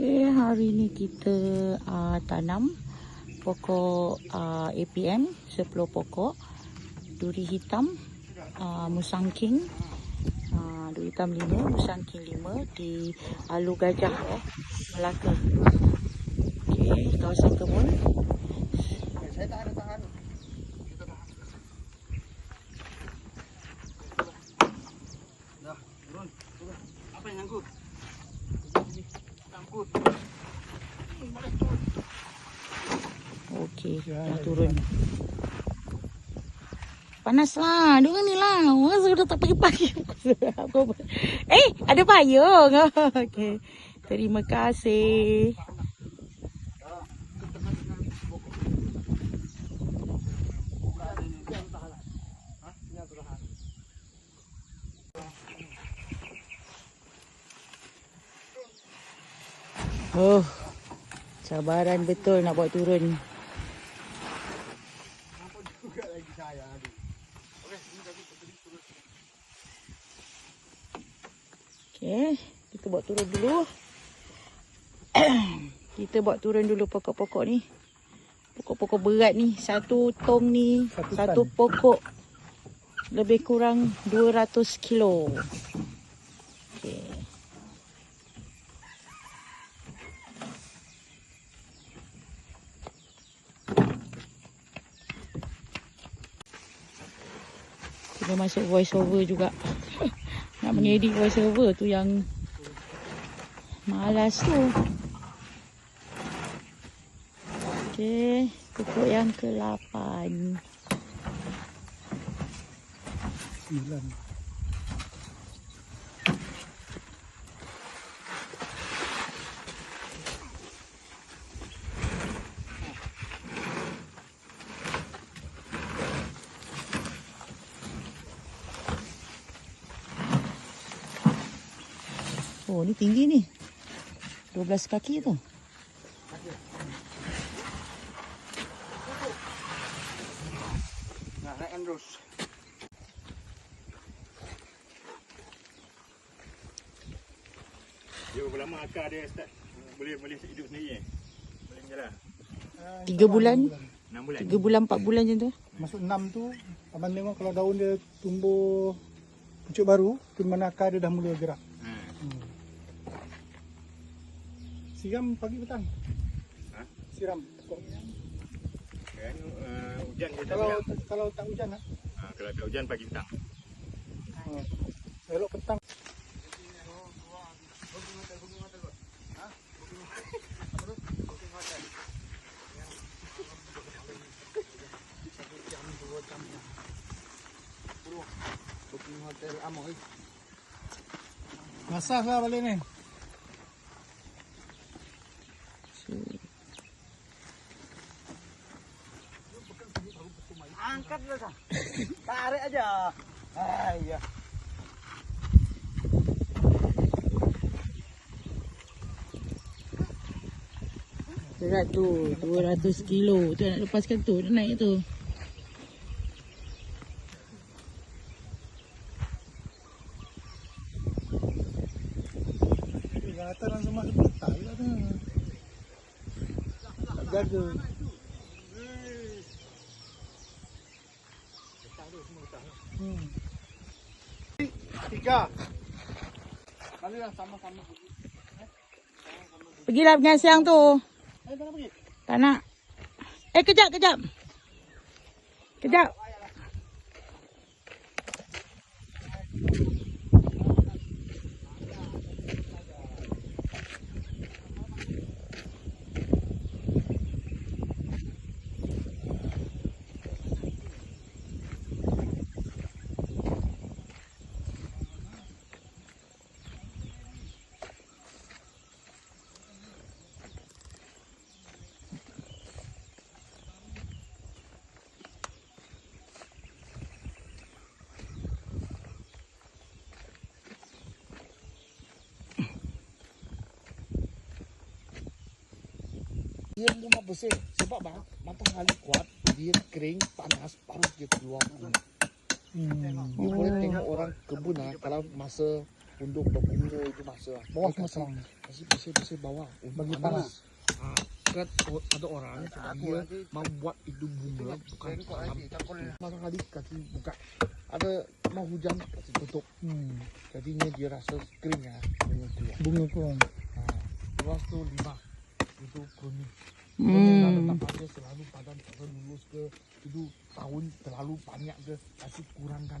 Okay, hari ni kita uh, tanam pokok uh, APM 10 pokok duri hitam uh, musangking uh, duri hitam 5 musangking 5 di Alu Gajah eh, Melaka okay, kawasan kebun. Apa yang ngangkut? Dah turun. Panas lah. Diorang ni lah. Orang sudah tak pagi-pagi. eh, ada payung. Okey. Terima kasih. Oh, cabaran betul nak buat turun. Juga lagi saya aduh. Okey, kita buat turun dulu. kita buat turun dulu pokok-pokok ni. Pokok-pokok berat ni. Satu tong ni, Satu satu, tan. pokok lebih kurang 200 kilo. Okey. Kita masuk voice over juga. Nak mengedit voice over tu yang malas tu. Okey, pokok yang ke-8. Sembilan. Oh, ni tinggi ni. 12 kaki tu. Nah, naikkan terus. Dia berapa lama akar dia start boleh boleh hidup sendiri eh? Boleh jalan. Tiga bulan. 6 bulan. 3 bulan, 4 bulan macam tu. Masuk enam tu, abang tengok kalau daun dia tumbuh pucuk baru, tu mana akar dia dah mula gerak. Ha. Hmm. Siram pagi petang. Ha? Siram. Kan uh, hujan dia tak Kalau bilang. kalau tak hujan ah. Ha, kalau tak hujan pagi petang. Ha. Elok petang. Masah lah balik ni. Angkat lah Tarik aja. Ayah. Berat tu. 200 kilo. Tu nak lepaskan tu. Nak naik tu. Kata langsung masuk petai lah tu. Jaga. Hmm. Tiga. Dah sama-sama pergi. Pergilah dengan siang tu. Eh, tak nak pergi. Tak nak. Eh, kejap, kejap. Kejap. Dia memang bersih sebab bang matahari kuat dia kering panas baru dia keluar bunga. Hmm. You boleh tengok orang kebun ah kalau masa untuk berbunga itu masa. Bawah Dia semua kasih- Kasih bersih-bersih bawah. Bagi panas. kan o- ada orang dia mau buat itu bunga bukan dalam matahari kasih buka. Ada mau hujan kasih tutup. Hmm. Jadinya dia rasa kering ya. bunga keluar. Bunga kurang. Ah, lepas tu lima itu. Kuning Hmm. selalu padan kalau lulus ke itu tahun terlalu banyak ke kasih kurangkan.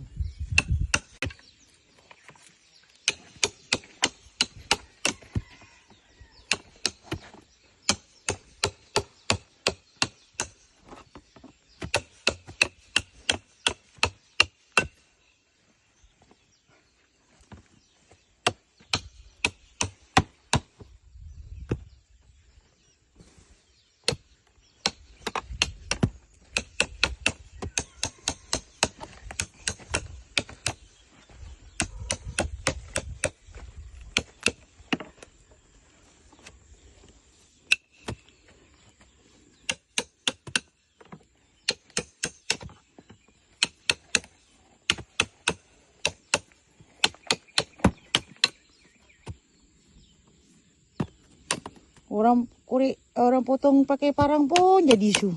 Orang kurik, orang potong pakai parang pun jadi isu.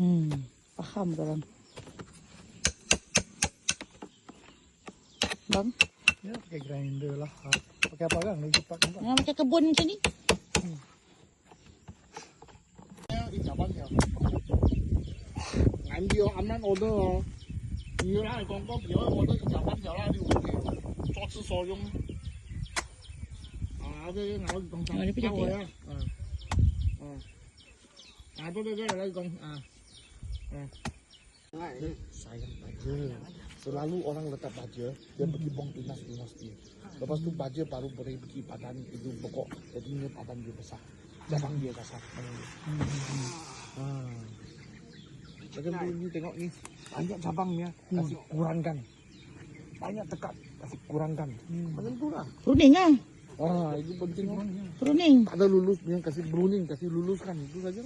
Hmm, faham dalam. Bang? Ya, pakai grinder lah. Ha, pakai apa kan? Lagi cepat kan? Nah, macam kebun macam ni. Hmm. Ya, ini apa aman order. Ini lah, kong-kong, order ini apa-apa lah. Ini untuk 所用。Selalu orang letak baja, dia pergi bong tunas-tunas dia. Lepas tu baja baru boleh pergi badan itu pokok. Jadi ini badan dia besar. Jangan dia kasar. Hmm. Hmm. Hmm. Tengok ni. Banyak cabangnya. Ah. Kasih kurangkan. Banyak tekat. Kasih kurangkan. Hmm. tu lah. Runing lah. Ah, itu penting. Pruning. Tak ada lulus yang kasih pruning, kasih luluskan itu saja.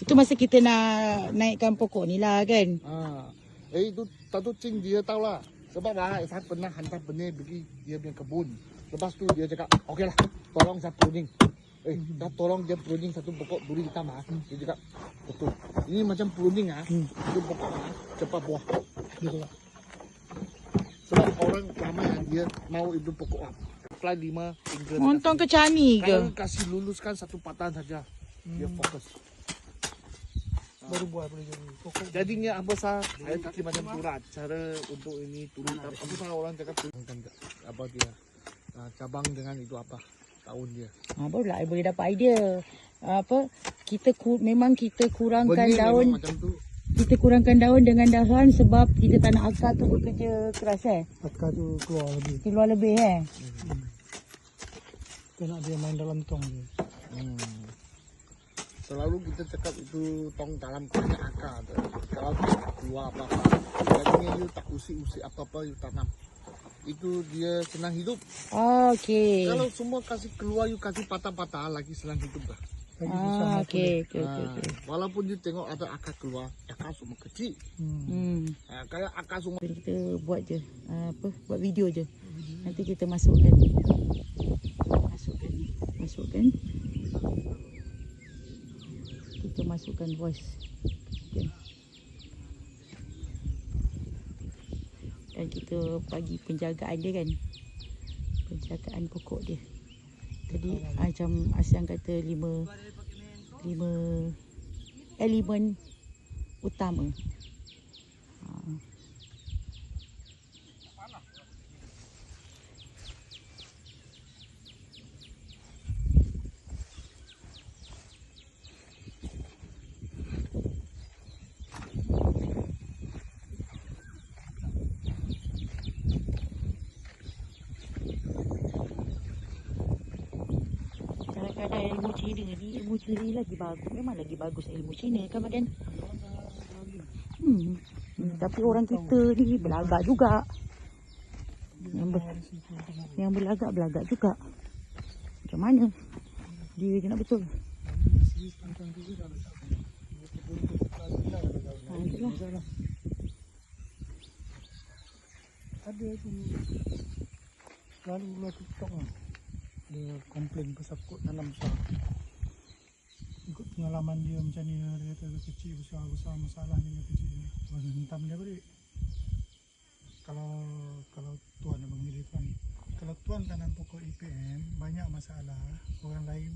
Itu masa kita nak naikkan pokok ni lah kan. Ah, eh itu Dato Cing dia tahu lah. Sebab lah, saya pernah hantar benih pergi dia punya kebun. Lepas tu dia cakap, okey lah, tolong saya pruning. Eh, dah tolong dia pruning satu pokok duri hitam ah. Dia cakap, betul. Ini macam pruning ah, itu pokok ah, cepat buah. Gitu lah. Sebab orang ramai ah, dia mau itu pokok ah. Apply lima hingga Montong ke cani Kalau ke? kasih luluskan satu patah saja, dia fokus. Baru buat boleh jadi. Pokok. Jadinya apa sah? Saya kasih macam tu lah cara untuk ini turun. Apa sah orang cakap turunkan apa dia ah, cabang dengan itu apa tahun dia. Ha, barulah I boleh dapat idea. Apa kita ku, memang kita kurangkan Benih daun memang macam tu. kita kurangkan daun dengan dahan sebab kita tak nak akar tu bekerja keras eh. Patka tu keluar lebih. Keluar lebih eh. Kita nak dia main dalam tong je. Hmm. Selalu kita cakap itu tong dalam banyak akar. tu. Kalau tak keluar apa-apa. Jadinya you tak usik-usik apa-apa you tanam. Itu dia senang hidup. Ah, okey. Kalau semua kasih keluar you kasih patah-patah lagi senang hidup dah. Lagi Ah, okey, okey, okey. Ah, okey. walaupun you tengok ada akar keluar, akar semua kecil. Hmm. Hmm. Ah, kayak akar semua Jadi kita buat je ah, apa buat video je. Nanti kita. Masukkan. Masukkan. Kita masukkan voice. Okay. Dan kita bagi penjagaan dia kan. Penjagaan pokok dia. Tadi macam Asyang kata lima lima elemen utama. Ha. Kadang-kadang ni, ilmu Cina lagi bagus. Memang lagi bagus ilmu Cina kan Madan? Hmm. hmm. Tapi orang kita ni belagak juga. Yang, ber, yang belagak, belagak juga. Macam mana? Dia je nak betul. Ada tu Lalu lah TikTok lah. Dia komplain pasal pokok tanam besar. Pengalaman dia macam ni dia kata kecil besar besar masalah kata kecil. Tu hentam dia balik. Kalau kalau tuan abang milih tuan. Kalau tuan tanam pokok EPM banyak masalah, orang lain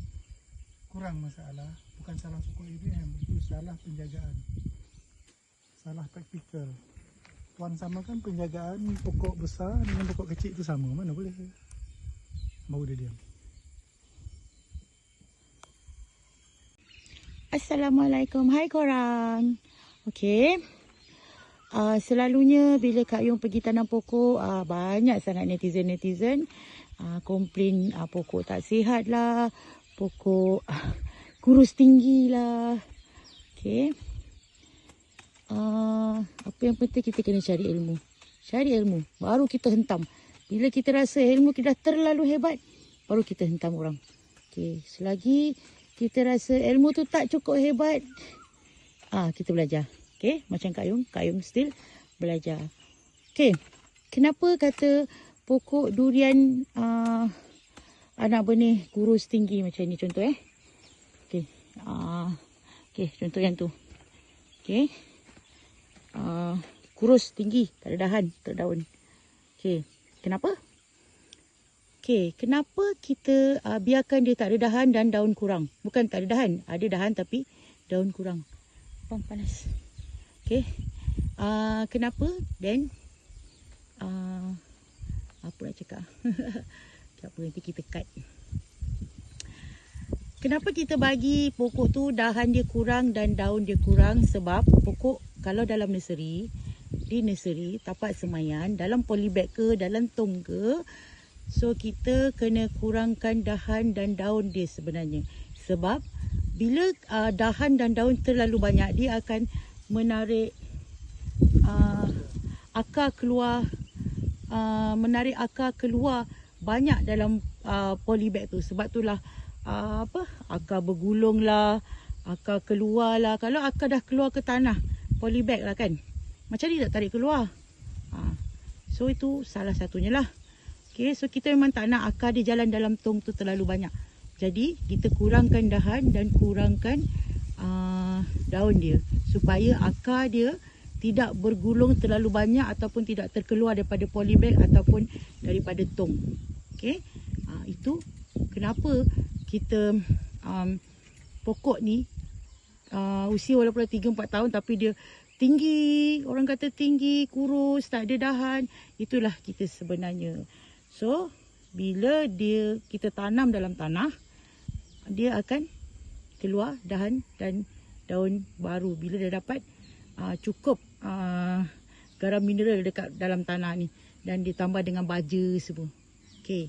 kurang masalah. Bukan salah pokok EPM, itu salah penjagaan. Salah praktikal. Tuan samakan penjagaan pokok besar dengan pokok kecil itu sama. Mana boleh? Baru dia diam. Assalamualaikum. Hai korang. Okey. Uh, selalunya bila Kak Yung pergi tanam pokok, uh, banyak sangat netizen-netizen uh, komplain uh, pokok tak sihat lah, pokok uh, kurus tinggi lah. Okey. Uh, apa yang penting kita kena cari ilmu. Cari ilmu. Baru kita hentam. Bila kita rasa ilmu kita terlalu hebat, baru kita hentam orang. Okey. Selagi kita rasa ilmu tu tak cukup hebat, ah kita belajar. Okey, macam Kak Yung, Kak Yung still belajar. Okey. Kenapa kata pokok durian uh, anak benih kurus tinggi macam ni contoh eh? Okey. Ah, okey, contoh yang tu. Okey. Uh, kurus tinggi, tak ada dahan, tak ada daun. Okey. Kenapa? Okey, kenapa kita uh, biarkan dia tak ada dahan dan daun kurang? Bukan tak ada dahan, ada dahan tapi daun kurang. Bang panas. Okey. Uh, kenapa? Then uh, apa nak cakap? tak apa nanti kita cut. Kenapa kita bagi pokok tu dahan dia kurang dan daun dia kurang? Sebab pokok kalau dalam nursery, di nursery, tapak semayan, dalam polybag ke, dalam tong ke, So kita kena kurangkan dahan dan daun dia sebenarnya. Sebab bila uh, dahan dan daun terlalu banyak dia akan menarik uh, akar keluar uh, menarik akar keluar banyak dalam uh, polybag tu. Sebab itulah uh, apa akar bergulung lah, akar keluar lah. Kalau akar dah keluar ke tanah, polybag lah kan. Macam ni tak tarik keluar. So itu salah satunya lah. Okay, so kita memang tak nak akar dia jalan dalam tong tu terlalu banyak. Jadi kita kurangkan dahan dan kurangkan uh, daun dia supaya akar dia tidak bergulung terlalu banyak ataupun tidak terkeluar daripada polybag ataupun daripada tong. Okay, uh, itu kenapa kita um, pokok ni uh, usia walaupun dah 3-4 tahun tapi dia tinggi, orang kata tinggi, kurus, tak ada dahan. Itulah kita sebenarnya. So, bila dia kita tanam dalam tanah, dia akan keluar dahan dan daun baru. Bila dia dapat uh, cukup uh, garam mineral dekat dalam tanah ni dan ditambah dengan baja semua. Okey.